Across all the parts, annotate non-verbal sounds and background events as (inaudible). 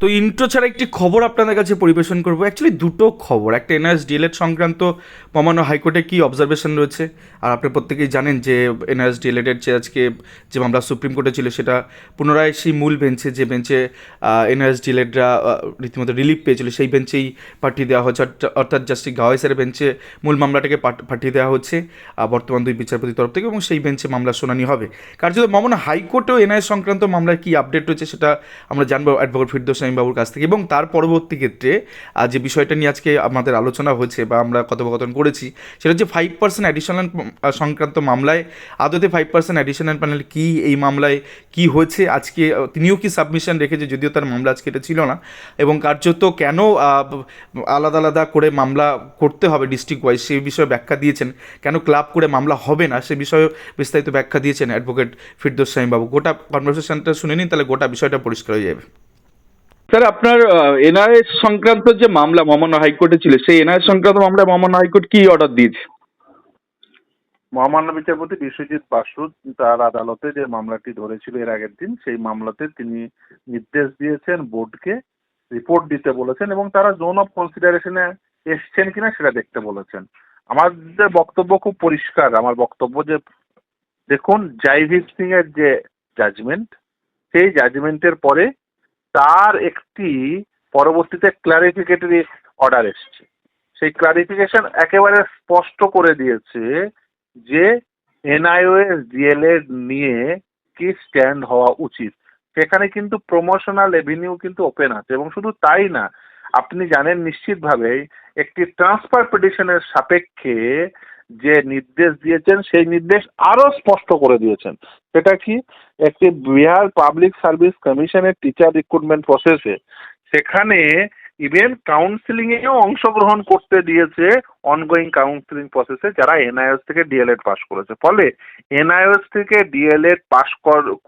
তো ইন্ট্রো ছাড়া একটি খবর আপনাদের কাছে পরিবেশন করব। অ্যাকচুয়ালি দুটো খবর। একটা এনআরএস ডিএলএড সংক্রান্ত মহামান্য হাইকোর্টে কী অবজারভেশন রয়েছে? আর আপনি প্রত্যেকেই জানেন যে এনআরএস ডিএলএডের যে আজকে যে মামলা সুপ্রিম কোর্টে ছিল, সেটা পুনরায় সেই মূল বেঞ্চে যে বেঞ্চে এনআরএস ডিএলএডরা রীতিমতো রিলিফ পেয়েছিল, সেই বেঞ্চেই পাঠিয়ে দেওয়া হচ্ছে। অর্থা- অর্থাৎ জাস্টিস গাওয়াইসের বেঞ্চে মূল মামলাটাকে পাঠ- পাঠিয়ে দেওয়া হচ্ছে বর্তমান দুই বিচারপতির তরফ থেকে এবং সেই বেঞ্চে মামলার শুনানি হবে। কার্যত মহামান্য হাইকোর্টেও এনআইএস সংক্রান্ত মামলার কী আপডেট রয়েছে, সেটা আমরা জানব। অ্যাডভোকেট ফিরদোস বাবুর কাছ থেকে এবং তার পরবর্তী ক্ষেত্রে যে বিষয়টা নিয়ে আজকে আমাদের আলোচনা হয়েছে বা আমরা কথোপকথন করেছি, সেটা হচ্ছে ফাইভ পার্সেন্ট অ্যাডিশনাল সংক্রান্ত মামলায় আদতে ফাইভ পার্সেন্ট অ্যাডিশনাল প্যানেল কী এই মামলায় কি হয়েছে, আজকে তিনিও কি সাবমিশন রেখেছে, যদিও তার মামলা আজকে এটা ছিল না, এবং কার্যত কেন আলাদা আলাদা করে মামলা করতে হবে ডিস্ট্রিক্ট ওয়াইজ সেই বিষয়ে ব্যাখ্যা দিয়েছেন, কেন ক্লাব করে মামলা হবে না, সে বিষয়ে বিস্তারিত ব্যাখ্যা দিয়েছেন অ্যাডভোকেট ফিরদোস বাবু গোটা কনভারসেশনটা শুনে নিন, তাহলে গোটা বিষয়টা পরিষ্কার হয়ে যাবে। স্যার, আপনার এনআরএস সংক্রান্ত যে মামলা মহামান্য হাইকোর্টে ছিল, সেই এনআরএস সংক্রান্ত মামলায় মহামান্য হাইকোর্ট কি অর্ডার দিয়েছে? মহামান্য বিচারপতি বিশ্বজিৎ বাসু তার আদালতে যে মামলাটি ধরেছিল এর আগের দিন, সেই মামলাতে তিনি নির্দেশ দিয়েছেন বোর্ডকে রিপোর্ট দিতে বলেছেন এবং তারা জোন অফ কনসিডারেশনে এসছেন কিনা সেটা দেখতে বলেছেন। আমাদের বক্তব্য খুব পরিষ্কার, আমার বক্তব্য যে দেখুন জাইভিক সিং এর যে জাজমেন্ট সেই জাজমেন্টের পরে তার একটি পরবর্তীতে ক্লারিফিকেটরি অর্ডার এসছে। সেই ক্লারিফিকেশন একেবারে স্পষ্ট করে দিয়েছে যে এনআইওএস ডিএলএড নিয়ে কি স্ট্যান্ড হওয়া উচিত। সেখানে কিন্তু প্রমোশনাল এভিনিউ কিন্তু ওপেন আছে এবং শুধু তাই না, আপনি জানেন নিশ্চিতভাবেই একটি ট্রান্সফার পিটিশনের সাপেক্ষে যে নির্দেশ দিয়েছেন, সেই নির্দেশ আরও স্পষ্ট করে দিয়েছেন। সেটা কি? একটি বিহার পাবলিক সার্ভিস কমিশনের টিচার রিক্রুটমেন্ট প্রসেসে সেখানে ইভেন কাউন্সিলিং এও অংশগ্রহণ করতে দিয়েছে অনগোয়িং কাউন্সিলিং প্রসেসে যারা এনআইএস থেকে ডিএলএড পাস করেছে। ফলে এনআইএস থেকে ডিএলএড পাস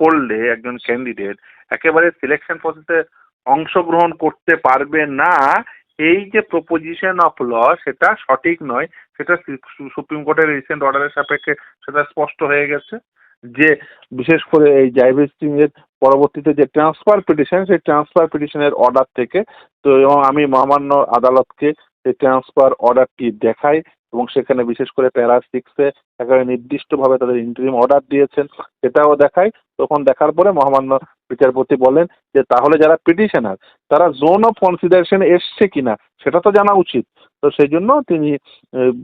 করলে একজন ক্যান্ডিডেট একেবারে সিলেকশন প্রসেসে অংশগ্রহণ করতে পারবে না এই যে প্রপোজিশন অফ ল সেটা সঠিক নয়, সেটা সুপ্রিম কোর্টের রিসেন্ট অর্ডারের সাপেক্ষে সেটা স্পষ্ট হয়ে গেছে যে বিশেষ করে এই জাইভেস সিং এর পরবর্তীতে যে ট্রান্সফার পিটিশন সেই ট্রান্সফার পিটিশনের অর্ডার থেকে তো এবং আমি মহামান্য আদালতকে সেই ট্রান্সফার অর্ডারটি দেখাই এবং সেখানে বিশেষ করে প্যারা সিক্সে একেবারে নির্দিষ্টভাবে তাদের ইন্টারিম অর্ডার দিয়েছেন, সেটাও দেখাই। তখন দেখার পরে মহামান্য বিচারপতি বলেন যে তাহলে যারা পিটিশনার তারা জোন অফ কনসিডারেশন এসছে কিনা সেটা তো জানা উচিত। তো সেই জন্য তিনি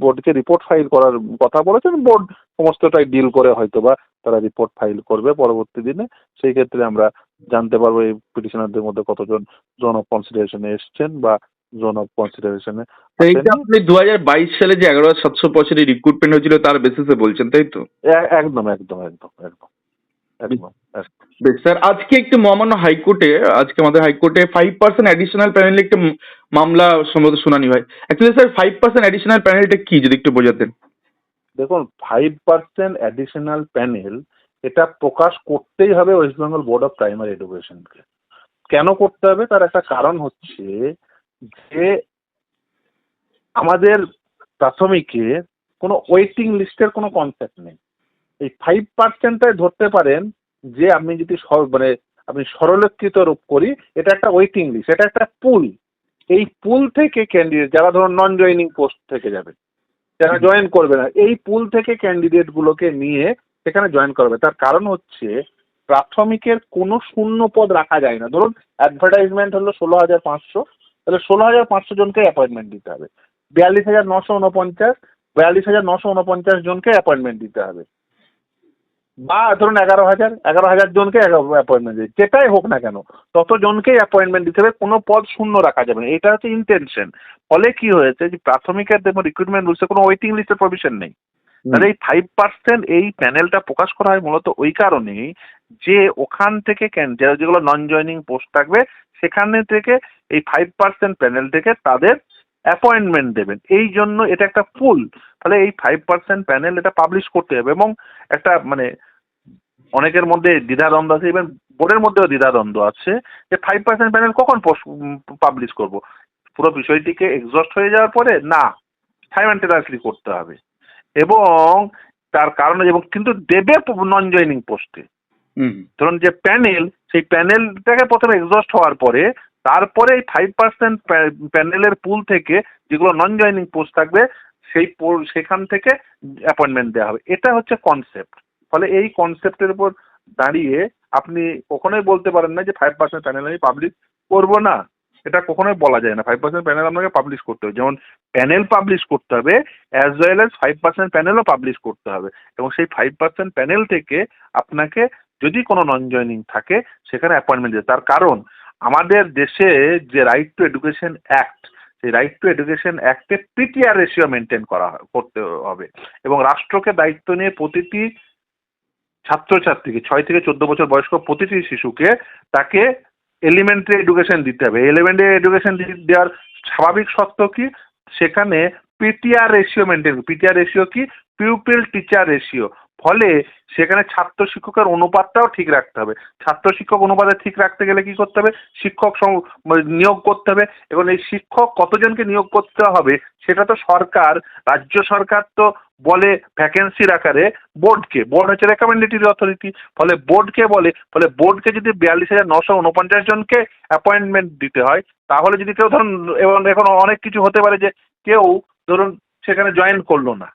বোর্ডকে রিপোর্ট ফাইল করার কথা বলেছেন বোর্ড সমস্তটাই ডিল করে হয়তো বা তারা রিপোর্ট ফাইল করবে পরবর্তী দিনে। সেই ক্ষেত্রে আমরা জানতে পারব এই পিটিশনারদের মধ্যে কতজন জোন অফ কনসিডারেশনে এসছেন বা জোন অফ কনসিডারেশনে এইটা আপনি দু হাজার বাইশ সালে যে এগারো হাজার সাতশো পঁচাশি রিক্রুটমেন্ট হয়েছিল তার বেসিসে বলছেন তাই তো? একদম একদম একদম একদম। বেশ স্যার আজকে একটি মহামান্য হাইকোর্টে আজকে আমাদের হাইকোর্টে ফাইভ পার্সেন্ট অ্যাডিশনাল প্যানেলে একটা মামলা সম্ভবত শুনানি হয়। Actually sir five percent additional প্যানেলটা কি যদি একটু বোঝাতেন? দেখুন ফাইভ পার্সেন্ট অ্যাডিশনাল প্যানেল এটা প্রকাশ করতেই হবে West Bengal board of primary এডুকেশনকে কেন করতে হবে? তার একটা কারণ হচ্ছে যে আমাদের প্রাথমিকে কোনো ওয়েটিং লিস্টের কোনো কনসেপ্ট নেই। এই ফাইভ পার্সেন্টটাই ধরতে পারেন যে আপনি যদি সর- মানে আপনি সরলীকৃত রূপ করি এটা একটা ওয়েটিং লিস্ট এটা একটা পুল এই পুল থেকে ক্যান্ডিডেট যারা ধরুন নন জয়নিং পোস্ট থেকে যাবে যারা জয়েন করবে না এই পুল থেকে ক্যান্ডিডেট গুলোকে নিয়ে সেখানে জয়েন করবে। তার কারণ হচ্ছে প্রাথমিকের কোনো শূন্য পদ রাখা যায় না। ধরুন অ্যাডভার্টাইজমেন্ট হলো ষোলো হাজার পাঁচশো তাহলে ষোলো হাজার পাঁচশো জনকে অ্যাপয়েন্টমেন্ট দিতে হবে। বিয়াল্লিশ হাজার নশো উনপঞ্চাশ বিয়াল্লিশ হাজার নশো উনপঞ্চাশ জনকে অ্যাপয়েন্টমেন্ট দিতে হবে। বা ধরুন এগারো হাজার এগারো হাজার জনকে অ্যাপয়েন্টমেন্ট দিতে যেটাই হোক না কেন তত জনকেই অ্যাপয়েন্টমেন্ট দিতে হবে কোনো পদ শূন্য রাখা যাবে না। এটা হচ্ছে ইন্টেনশন ফলে কি হয়েছে যে প্রাথমিকের দেখুন রিক্রুটমেন্ট রুলসে কোনো ওয়েটিং লিস্টের প্রভিশন নেই। তাহলে এই ফাইভ পার্সেন্ট এই প্যানেলটা প্রকাশ করা হয় মূলত ওই কারণেই যে ওখান থেকে ক্যান যেগুলো নন জয়নিং পোস্ট থাকবে সেখানে থেকে এই ফাইভ পার্সেন্ট প্যানেল থেকে তাদের অ্যাপয়েন্টমেন্ট দেবেন। এই জন্য এটা একটা পুল তাহলে এই ফাইভ পার্সেন্ট প্যানেল এটা পাবলিশ করতে হবে এবং একটা মানে অনেকের মধ্যে দ্বিধাদ্বন্দ্ব আছে ইভেন বোর্ডের মধ্যেও দ্বিধাদ্বন্দ্ব আছে যে ফাইভ পার্সেন্ট প্যানেল কখন পাবলিশ করব। পুরো বিষয়টিকে এক্সস্ট হয়ে যাওয়ার পরে না সাইমেন্টেনিয়াসলি করতে হবে। এবং তার কারণে এবং কিন্তু দেবে নন জয়নিং পোস্টে হুম। ধরুন যে প্যানেল সেই প্যানেলটাকে প্রথমে এক্সস্ট হওয়ার পরে তারপরে এই ফাইভ পার্সেন্ট প্যানেলের পুল থেকে যেগুলো নন জয়নিং পোস্ট থাকবে, সেই সেখান থেকে অ্যাপয়েন্টমেন্ট দেওয়া হবে। এটা হচ্ছে কনসেপ্ট ফলে এই কনসেপ্টের উপর দাঁড়িয়ে আপনি কখনোই বলতে পারেন না যে ফাইভ পার্সেন্ট প্যানেল আমি পাবলিশ করব না। এটা কখনোই বলা যায় না। ফাইভ পার্সেন্ট প্যানেল আপনাকে পাবলিশ করতে হবে। যেমন প্যানেল পাবলিশ করতে হবে as well as five percent প্যানেলও publish করতে হবে। এবং সেই ফাইভ পার্সেন্ট প্যানেল থেকে আপনাকে যদি কোনো নন জয়নিং থাকে, সেখানে অ্যাপয়েন্টমেন্ট দিতে তার কারণ আমাদের দেশে যে রাইট টু এডুকেশন অ্যাক্ট সেই রাইট টু এডুকেশন অ্যাক্টে পিটিআর রেশিও মেনটেন করা করতে হবে। এবং রাষ্ট্রকে দায়িত্ব নিয়ে প্রতিটি ছাত্রছাত্রীকে, ছয় থেকে চোদ্দ বছর বয়স্ক প্রতিটি শিশুকে তাকে এলিমেন্টারি এডুকেশন দিতে হবে। এলিমেন্টারি এডুকেশন দেওয়ার স্বাভাবিক সত্য কি? সেখানে PTR ratio maintain PTR ratio কি? পিউপিল টিচার রেশিও ফলে সেখানে ছাত্র শিক্ষকের অনুপাতটাও ঠিক রাখতে হবে। ছাত্র শিক্ষক অনুপাতে ঠিক রাখতে গেলে কি করতে হবে? শিক্ষক মানে নিয়োগ করতে হবে। এবং এই শিক্ষক কতজনকে নিয়োগ করতে হবে সেটা তো সরকার, রাজ্য সরকার তো বলে ভ্যাকেন্সির আকারে বোর্ডকে বোর্ড হচ্ছে রেকমেন্ডেটরি অথরিটি ফলে বোর্ডকে বলে, ফলে বোর্ডকে যদি বিয়াল্লিশ হাজার নশো উনপঞ্চাশ জনকে অ্যাপয়েন্টমেন্ট দিতে হয়, তাহলে যদি কেউ ধরুন, এবং এখন অনেক কিছু হতে পারে যে কেউ ধরুন সেখানে জয়েন করল না।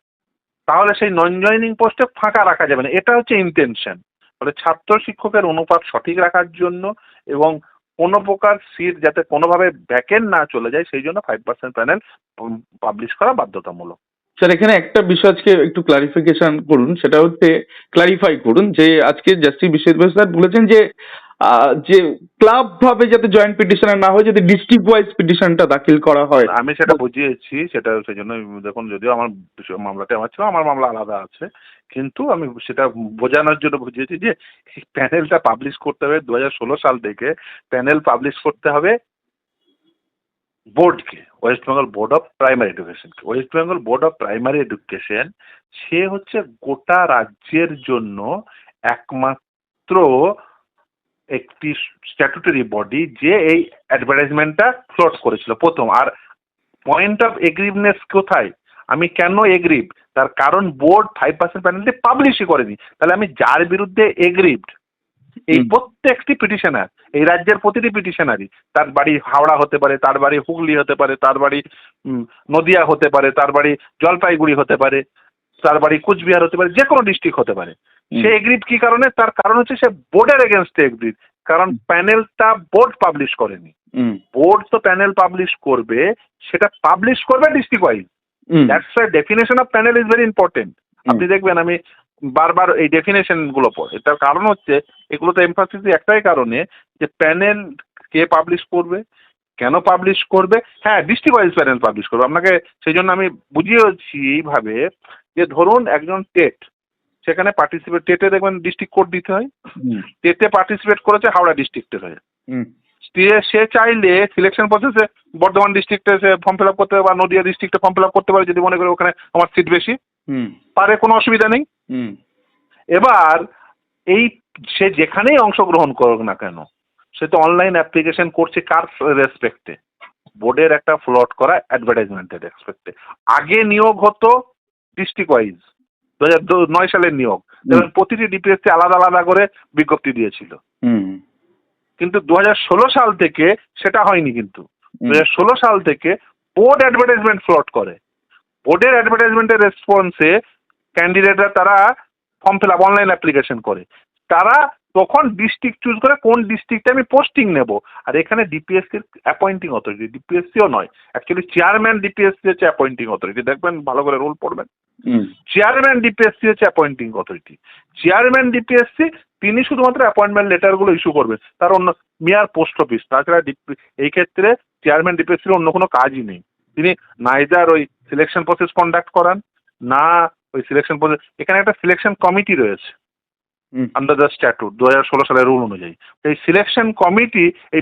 তাহলে সেই নন জয়নিং পোস্টে ফাঁকা রাখা যাবে না। এটা হচ্ছে ইন্টেনশন ফলে ছাত্র শিক্ষকের অনুপাত সঠিক রাখার জন্য এবং কোনো প্রকার সিট যাতে কোনোভাবে ভ্যাকেন্ট না চলে যায়, সেই জন্য ফাইভ পার্সেন্ট প্যানেল পাবলিশ করা বাধ্যতামূলক। স্যার এখানে একটা বিষয় আজকে একটু ক্লারিফিকেশন করুন। সেটা হচ্ছে ক্লারিফাই করুন যে আজকে জাস্টিস বিশ্বজিৎ স্যার বলেছেন যে যে ক্লাব ভাবে যাতে জয়েন্ট পিটিশনার না হয়, যাতে ডিস্ট্রিক্ট ওয়াইজ পিটিশনটা দাখিল করা হয়। আমি সেটা বুঝিয়েছি, সেটা সেই জন্য দেখুন, যদিও আমার মামলাটা আমার ছিল, আমার মামলা আলাদা আছে। কিন্তু আমি সেটা বোঝানোর জন্য বুঝিয়েছি যে প্যানেলটা পাবলিশ করতে হবে দু হাজার ষোলো সাল থেকে। প্যানেল পাবলিশ করতে হবে বোর্ডকে West Bengal board of primary এডুকেশনকে West Bengal board of primary education সে হচ্ছে গোটা রাজ্যের জন্য একমাত্র একটি স্ট্যাটুটরি বডি যে এই অ্যাডভার্টাইজমেন্টটা ফ্লোট করেছিল প্রথম। আর পয়েন্ট অফ এগ্রিভনেস কোথায়? আমি কেন এগ্রিভ তার কারণ বোর্ড ফাইভ পার্সেন্ট প্যানেলটি পাবলিশই করেনি। তাহলে আমি যার বিরুদ্ধে এগ্রিভড এই প্রত্যেকটি পিটিশনার এই রাজ্যের প্রতিটি পিটিশনারই তার বাড়ি হাওড়া হতে পারে তার বাড়ি হুগলি হতে পারে তার বাড়ি নদিয়া হতে পারে তার বাড়ি জলপাইগুড়ি হতে পারে। তার বাড়ি কুচবিহার হতে পারে যে কোনো ডিস্ট্রিক্ট হতে পারে। সে এগ্রিড কি কারণে? তার কারণ হচ্ছে সে বোর্ডের এগেনস্টে এগ্রিড কারণ প্যানেলটা বোর্ড পাবলিশ করেনি। বোর্ড তো প্যানেল পাবলিশ করবে সেটা পাবলিশ করবে district wise that's why definition of panel is very important আপনি দেখবেন আমি বারবার এই ডেফিনেশনগুলো পড়ে। তার কারণ হচ্ছে এগুলো তো এমফাসিস একটাই কারণে যে প্যানেল কে পাবলিশ করবে কেন পাবলিশ করবে? হ্যাঁ ডিস্ট্রিক্ট ওয়াইজ প্যানেল পাবলিশ করবে। আপনাকে সেই জন্য আমি বুঝিয়েছি এইভাবে যে ধরুন একজন টেট সেখানে পার্টিসিপেট টেটে দেখবেন ডিস্ট্রিক্ট কোড দিতে হয়। টেটে পার্টিসিপেট করেছে হাওড়া ডিস্ট্রিক্টের হয়ে। হুম, সে চাইলে সিলেকশন প্রসেসে বর্ধমান ডিস্ট্রিক্টে সে ফর্ম ফিল আপ করতে পারে বা নদিয়া ডিস্ট্রিক্টে ফর্ম ফিল আপ করতে পারে যদি মনে করে ওখানে আমার সিট বেশি। হুম, পারে কোনো অসুবিধা নেই। হুম, এবার এই সে যেখানেই অংশগ্রহণ করুক না কেন সে তো অনলাইন অ্যাপ্লিকেশন করছে কার রেসপেক্টে বোর্ডের একটা ফ্লট করা অ্যাডভার্টাইজমেন্টের রেসপেক্টে আগে নিয়োগ হতো ডিস্ট্রিক্ট ওয়াইজ দু হাজার নয় সালের নিয়োগ। এবং প্রতিটি ডিপিএসসি আলাদা আলাদা করে বিজ্ঞপ্তি দিয়েছিল। কিন্তু দু হাজার ষোলো সাল থেকে সেটা হয়নি কিন্তু। দু হাজার ষোলো সাল থেকে বোর্ড অ্যাডভার্টাইজমেন্ট ফ্লট করে। বোর্ডের অ্যাডভার্টাইজমেন্টের রেসপন্সে ক্যান্ডিডেটরা তারা form fill up online application করে। তারা তখন ডিস্ট্রিক্ট চুজ করে কোন ডিস্ট্রিক্টে আমি পোস্টিং নেব। আর এখানে ডিপিএসসির অ্যাপয়েন্টিং অথরিটি ডিপিএসসিও নয়। অ্যাকচুয়ালি চেয়ারম্যান ডিপিএসসি হচ্ছে অ্যাপয়েন্টিং অথরিটি দেখবেন ভালো করে রোল পড়বেন চেয়ারম্যান ডিপিএসসি হচ্ছে অ্যাপয়েন্টিং অথরিটি চেয়ারম্যান ডিপিএসসি তিনি শুধুমাত্র অ্যাপয়েন্টমেন্ট লেটারগুলো ইস্যু করবেন তার অন্য মেয়ার পোস্ট অফিস তাছাড়া এই ক্ষেত্রে চেয়ারম্যান ডিপিএসসির অন্য কোনো কাজই নেই। তিনি নাইদার ওই সিলেকশন প্রসেস কন্ডাক্ট করান না ওই সিলেকশন প্রসেস এখানে একটা সিলেকশন কমিটি রয়েছে। আন্ডার দ্য স্ট্যাটুট দু হাজার ষোলো সালের রুল অনুযায়ী। এই সিলেকশন কমিটি এই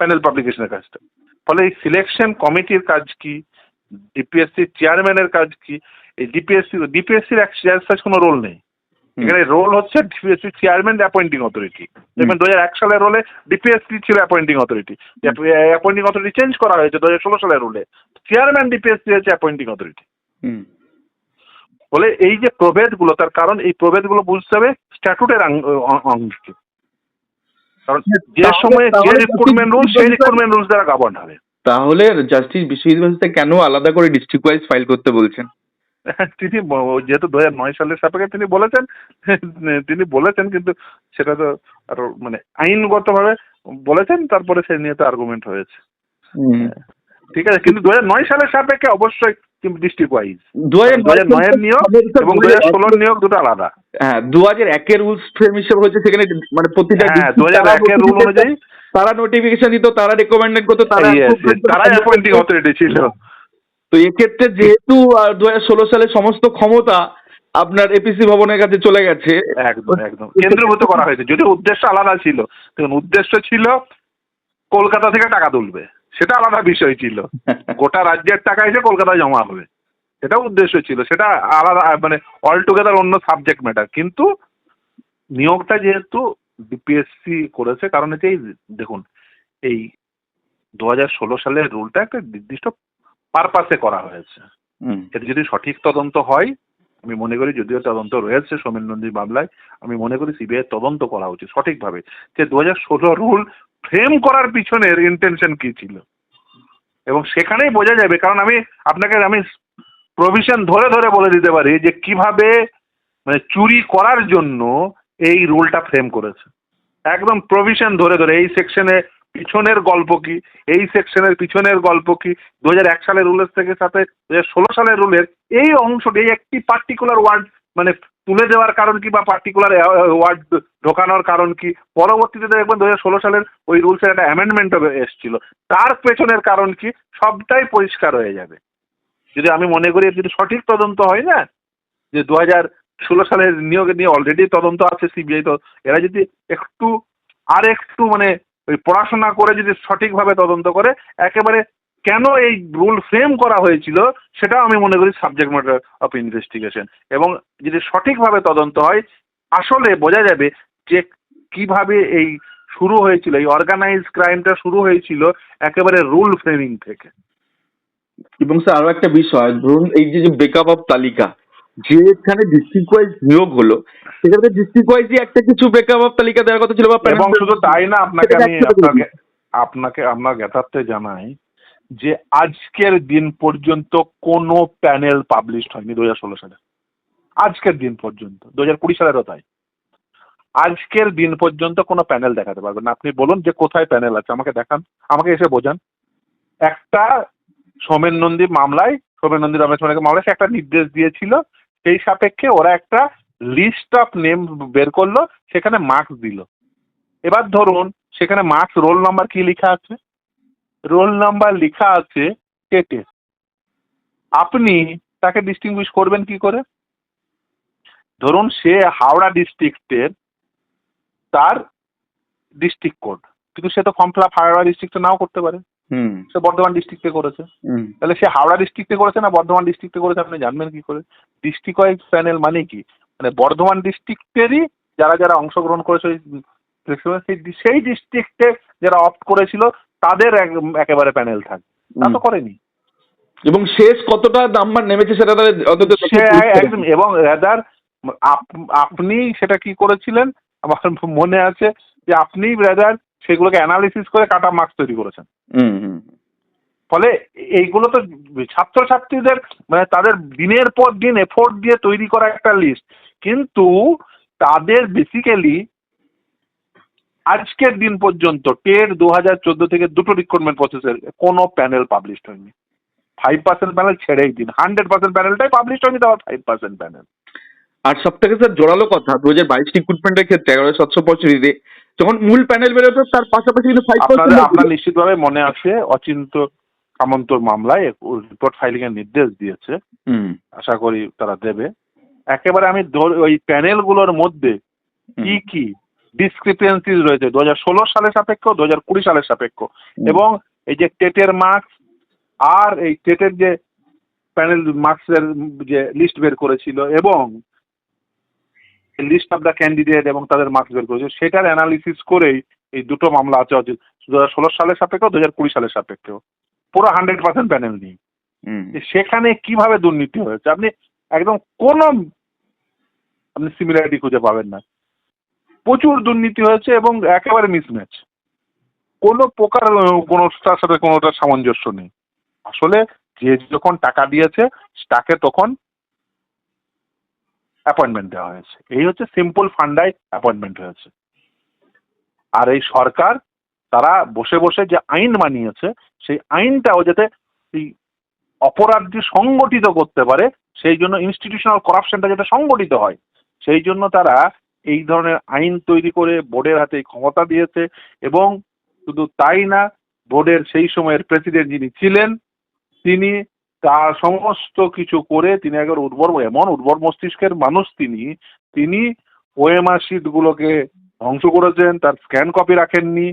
প্যানেল পাবলিকেশনের কাজটা। ফলে এই সিলেকশন কমিটির কাজ কি? ডিপিএসসি চেয়ারম্যানের কাজ কি? এই ডিপিএসসি ডিপিএসসির এক কোনো রোল নেই। এখানে রোল হচ্ছে ডিপিএসসি চেয়ারম্যান অ্যাপয়েন্টিং অথরিটি দেখবেন দু হাজার এক সালের রোলে ডিপিএসসি ছিল appointing authority appointing authority change করা হয়েছে দু হাজার ষোলো সালের রোলে চেয়ারম্যান ডিপিএসসি হচ্ছে অ্যাপয়েন্টিং অথরিটি বলে এই যে প্রভেদগুলো তার কারণ এই প্রভেদগুলো বুঝতে হবে স্ট্যাটুটের অংশকে। কারণ যে সময়ে যে রিক্রুটমেন্ট রুল সেই রিক্রুটমেন্ট রুলস দ্বারা গভর্ন হবে। তাহলে জাস্টিস বিশ্বজিৎ কেন আলাদা করে ডিস্ট্রিক্ট ওয়াইজ ফাইল করতে বলছেন? (laughs) তিনি যেহেতু দু হাজার নয় সালের সাপেক্ষে তিনি বলেছেন (laughs) তিনি বলেছেন কিন্তু সেটা তো আরও মানে আইনগতভাবে বলেছেন তারপরে সে নিয়ে তো আর্গুমেন্ট হয়েছে। ঠিক আছে কিন্তু দু হাজার নয় সালের সাপেক্ষে অবশ্যই ডিস্ট্রিক্ট ওয়াইজ দু হাজার দু হাজার নয়ের নিয়োগ এবং দু হাজার ষোলোর নিয়োগ দুটো আলাদা। হ্যাঁ দু হাজার একের রুলস ফ্রেম হিসেবে হচ্ছে সেখানে মানে প্রতিটা হ্যাঁ দু হাজার একের রুল অনুযায়ী তারা নোটিফিকেশন দিত তারা রেকমেন্ডেড করতো তারা তারাই অ্যাপয়েন্টিং অথরিটি ছিল। তো এক্ষেত্রে যেহেতু দু হাজার ষোলো সালে সমস্ত ক্ষমতা আপনার এপিসি ভবনের কাছে চলে গেছে একদম একদম। কেন্দ্রীভূত করা হয়েছে যদি উদ্দেশ্য আলাদা ছিল। দেখুন উদ্দেশ্য ছিল কলকাতা থেকে টাকা তুলবে। সেটা আলাদা বিষয় ছিল। (laughs) গোটা রাজ্যের টাকা এসে কলকাতায় জমা হবে। সেটা উদ্দেশ্য ছিল। সেটা আলাদা মানে অল টুগেদার অন্য সাবজেক্ট ম্যাটার কিন্তু নিয়োগটা যেহেতু বিপিএসসি করেছে কারণ হচ্ছে এই দেখুন এই দু হাজার ষোলো সালের রুলটা একটা নির্দিষ্ট পারপাসে করা হয়েছে। এটা যদি সঠিক তদন্ত হয় আমি মনে করি যদিও তদন্ত রয়েছে সোমেন নন্দী মামলায় আমি মনে করি সিবিআই তদন্ত করা উচিত সঠিকভাবে। যে দু হাজার ষোলো রুল ফ্রেম করার পিছনের ইন্টেনশন কি ছিল? এবং সেখানেই বোঝা যাবে, কারণ আমি আপনাকে, আমি প্রভিশন ধরে ধরে বলে দিতে পারি যে কীভাবে মানে চুরি করার জন্য এই রুলটা ফ্রেম করেছে। একদম প্রভিশন ধরে ধরে, এই সেকশনে পিছনের গল্প কি, এই সেকশনের পিছনের গল্প কি দু হাজার এক সালের রুলের থেকে সাথে দু হাজার ষোলো সালের রুলের এই অংশটি, এই একটি পার্টিকুলার ওয়ার্ড মানে তুলে দেওয়ার কারণ কি বা পার্টিকুলার ওয়ার্ড ঢোকানোর কারণ কি? পরবর্তীতে দেখবেন দু ষোলো সালের ওই রুলসের একটা অ্যামেন্ডমেন্ট এসেছিল। তার পেছনের কারণ কি? সবটাই পরিষ্কার হয়ে যাবে। যদি আমি মনে করি যদি সঠিক তদন্ত হয় না, যে দু হাজার ষোলো সালের নিয়োগে নিয়ে অলরেডি তদন্ত আছে সিবিআই তো, এরা যদি একটু আর একটু মানে ওই পড়াশোনা করে যদি সঠিকভাবে তদন্ত করে, একেবারে কেন এই রুল ফ্রেম করা হয়েছিল সেটাও আমি মনে করি সাবজেক্ট ম্যাটার অফ ইনভেস্টিগেশন এবং যদি সঠিকভাবে তদন্ত হয় আসলে বোঝা যাবে যে কীভাবে এই শুরু হয়েছিল এই অর্গানাইজ ক্রাইমটা শুরু হয়েছিল একেবারে রুল ফ্রেমিং থেকে। এবং স্যার আরও একটা বিষয় ধরুন এই যে ব্রেকআপ অফ তালিকা যেখানে ডিস্ট্রিক্ট ওয়াইজ নিয়োগ হলো সেখানে ডিস্ট্রিক্ট ওয়াইজই একটা কিছু ব্রেকআপ অফ তালিকা দেওয়ার কথা ছিল বা এবং শুধু তাই না আপনাকে আমি আপনাকে আপনাকে আপনার জ্ঞাতার্থে জানাই যে আজকের দিন পর্যন্ত কোনো প্যানেল পাবলিশড হয়নি দু হাজার ষোলো সালে। আজকের দিন পর্যন্ত দু হাজার কুড়ি সালেরও তাই। আজকের দিন পর্যন্ত কোনো প্যানেল দেখাতে পারবেন না। আপনি বলুন যে কোথায় প্যানেল আছে, আমাকে দেখান, আমাকে এসে বোঝান। একটা সোমেন নন্দী মামলায়, সোমেন নন্দী রমেশ মালিকের মামলায় সে একটা নির্দেশ দিয়েছিল। সেই সাপেক্ষে ওরা একটা লিস্ট অফ নেম বের করল, সেখানে মার্কস দিল। এবার ধরুন, সেখানে মার্কস রোল নাম্বার কি লেখা আছে? রোল নাম্বার লেখা আছে টেটে আপনি তাকে ডিস্টিংগুইশ করবেন কি করে? ধরুন সে হাওড়া ডিস্ট্রিক্টের তার ডিস্ট্রিক্ট কোড কিন্তু সে তো ফর্ম ফিল আপ হাওড়া ডিস্ট্রিক্টে নাও করতে পারে। হুম। সে বর্ধমান ডিস্ট্রিক্টে করেছে। তাহলে সে হাওড়া ডিস্ট্রিক্টে করেছে না বর্ধমান ডিস্ট্রিক্টে করেছে আপনি জানবেন কি করে? ডিস্ট্রিক্ট ওয়াইজ প্যানেল মানে কি? মানে বর্ধমান ডিস্ট্রিক্টেরই যারা যারা অংশগ্রহণ করেছে সেই ডিস্ট্রিক্টে যারা অপ্ট করেছিল তাদের এক- একেবারে প্যানেল থাকবে তা তো করেনি। এবং শেষ কতটা নাম্বার নেমেছে সেটা অন্তত একদম এবং রাদার আপনি সেটা কি করেছিলেন? আমার মনে আছে যে আপনি রাদার সেগুলোকে অ্যানালিসিস করে কাটা মার্কস তৈরি করেছেন। ফলে এইগুলো তো ছাত্রছাত্রীদের মানে তাদের দিনের পর দিন এফোর্ট দিয়ে তৈরি করা একটা লিস্ট কিন্তু তাদের বেসিক্যালি আজকের দিন পর্যন্ত টেট দু হাজার চোদ্দ থেকে দুটো রিক্রুটমেন্ট প্রসেসের কোনো প্যানেল পাবলিশ হয়নি। ফাইভ পার্সেন্ট প্যানেল ছেড়েই দিন। হান্ড্রেড পার্সেন্ট প্যানেলটাই পাবলিশ হয়নি তাও ফাইভ পার্সেন্ট প্যানেল আর সব থেকে স্যার জোরালো কথা দু হাজার বাইশ রিক্রুটমেন্টের ক্ষেত্রে এগারো সাতশো পঁয়ষট্টিতে যখন মূল প্যানেল বেরোতো তার পাশাপাশি কিন্তু ফাইভ আপনাদের আপনার নিশ্চিতভাবে মনে আছে অচিন্ত সামন্তর মামলায় রিপোর্ট ফাইলিং এর নির্দেশ দিয়েছে। আশা করি তারা দেবে। একেবারে আমি ওই প্যানেলগুলোর মধ্যে কি কি ডিসক্রিপেন্সিজ রয়েছে। দু হাজার ষোলো সালের সাপেক্ষ দু হাজার কুড়ি সালের সাপেক্ষ। এবং এই যে টেটের মার্কস আর এই টেটের যে প্যানেল মার্কসের যে লিস্ট বের করেছিল এবং লিস্ট অফ দ্য ক্যান্ডিডেট এবং তাদের মার্কস বের করেছিল সেটার অ্যানালিসিস করেই এই দুটো মামলা আছে দু হাজার ষোলো সালের সাপেক্ষ দু হাজার কুড়ি সালের সাপেক্ষ। পুরো হান্ড্রেড পার্সেন্ট প্যানেল নেই। সেখানে কীভাবে দুর্নীতি হয়েছে? আপনি একদম কোনো আপনি সিমিলারিটি খুঁজে পাবেন না। প্রচুর দুর্নীতি হয়েছে এবং একেবারে মিসম্যাচ কোনো প্রকার আহ, কোনোটার সাথে কোনোটার সামঞ্জস্য নেই। আসলে যে যখন টাকা দিয়েছে তাকে তখন অ্যাপয়েন্টমেন্ট দেওয়া হয়েছে। এই হচ্ছে সিম্পল ফান্ডাই অ্যাপয়েন্টমেন্ট হয়েছে। আর এই সরকার তারা বসে বসে যে আইন বানিয়েছে সেই আইনটাও যাতে এই অপরাধটি সংগঠিত করতে পারে সেই জন্য ইনস্টিটিউশনাল করাপশনটা যেটা সংগঠিত হয় সেই জন্য তারা এই ধরনের আইন তৈরি করে বোর্ডের হাতে ক্ষমতা দিয়েছে এবং শুধু তাই না বোর্ডের সেই সময়ের প্রেসিডেন্ট যিনি ছিলেন তিনি তার সমস্ত কিছু করে তিনি একবার উর্বর এমন উর্বর মস্তিষ্কের মানুষ তিনি তিনি ওএমআর শিটগুলোকে ধ্বংস করেছেন তার স্ক্যান কপি রাখেননি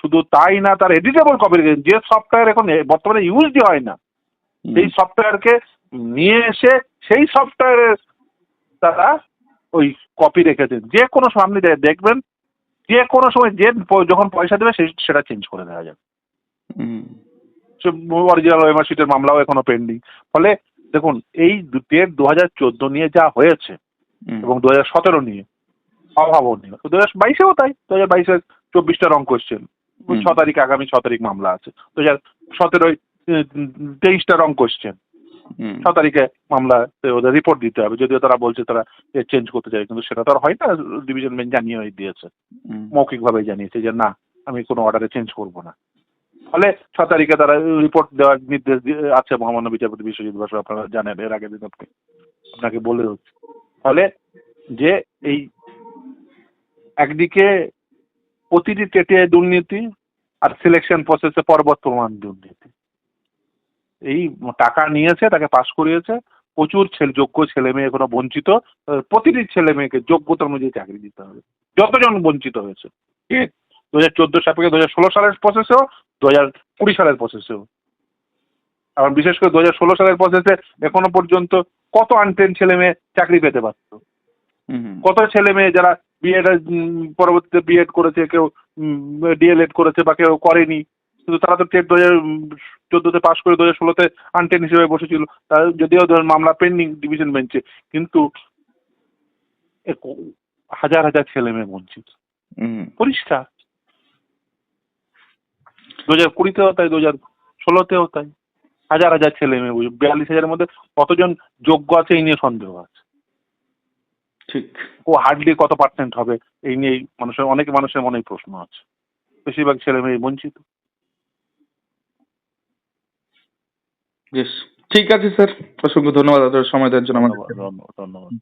শুধু তাই না তার এডিটেবল কপি রেখেছেন যে সফটওয়্যার এখন বর্তমানে ইউজই হয় না সেই সফটওয়্যারকে নিয়ে এসে সেই সফটওয়্যারের তারা ওই কপি রেখেছেন যে কোনো দে- দেখবেন যে কোনো সময় যে যখন পয়সা দেবে সেই সেটা চেঞ্জ করে দেওয়া যাবে। অরিজিনাল ওএমআর শিটের মামলাও এখনও পেন্ডিং ফলে দেখুন এই ডেট দু হাজার চোদ্দ নিয়ে যা হয়েছে এবং দু হাজার সতেরো নিয়ে অভাবনীয় দু হাজার বাইশেও তাই। দু হাজার বাইশে চব্বিশটা রং কোশ্চেন হুম। ছ তারিখ আগামী ছ তারিখ মামলা আছে। দু হাজার সতেরোয় তেইশটা রং কোশ্চেন হুম, ছ তারিখে মামলা ওদের রিপোর্ট দিতে হবে। যদিও তারা বলছে তারা চেঞ্জ করতে চায় কিন্তু সেটা তো আর হয় না। ডিভিশন বেঞ্চ জানিয়ে দিয়েছে। মৌখিকভাবে জানিয়েছে যে না আমি কোনো অর্ডারে চেঞ্জ করব না। ফলে ছ তারিখে তারা রিপোর্ট দেওয়ার নির্দেশ আছে মহামান্য বিচারপতি বিশ্বজিৎ বসু আপনারা জানেন এর আগে দিন আপনি আপনাকে বলে হচ্ছে। ফলে যে এই একদিকে প্রতিটি টেটে দুর্নীতি আর সিলেকশন প্রসেসে পরবর্তমান দুর্নীতি। এই টাকা নিয়েছে তাকে পাশ করিয়েছে। প্রচুর ছেলে যোগ্য ছেলে মেয়ে এখনও বঞ্চিত। প্রতিটি ছেলে মেয়েকে যোগ্যতা অনুযায়ী চাকরি দিতে হবে। যতজন বঞ্চিত হয়েছে ঠিক? দু হাজার চোদ্দ সাপেক্ষে দু হাজার ষোলো সালের প্রসেসেও দু হাজার কুড়ি সালের প্রসেসেও আর বিশেষ করে দু হাজার ষোলো সালের প্রসেসে এখনও পর্যন্ত কত আনটেন ছেলে মেয়ে চাকরি পেতে পারত? হুম, কত ছেলে মেয়ে যারা বিএড পরবর্তীতে বিএড করেছে কেউ ডিএলএড করেছে বা কেউ করেনি কিন্তু তারা তো টেট দু হাজার চোদ্দোতে পাস করে দু হাজার ষোলোতে আনটেন হিসেবে বসেছিল। তারা যদিও ধর মামলা পেন্ডিং ডিভিশন বেঞ্চে কিন্তু হাজার হাজার ছেলে মেয়ে বঞ্চিত। পরিষ্কার। দু হাজার কুড়িতেও তাই দু হাজার ষোলোতেও তাই। হাজার হাজার ছেলে মেয়ে বিয়াল্লিশ হাজারের মধ্যে কতজন যোগ্য আছে এই নিয়ে সন্দেহ আছে। ঠিক। ও হার্ডলি কত পার্সেন্ট হবে এই নিয়ে মানুষের অনেক মানুষের মনেই প্রশ্ন আছে। বেশিরভাগ ছেলে মেয়ে বঞ্চিত। বেশ ঠিক আছে স্যার। অসংখ্য ধন্যবাদ আপনার সময় দেওয়ার জন্য আমাদের। ধন্যবাদ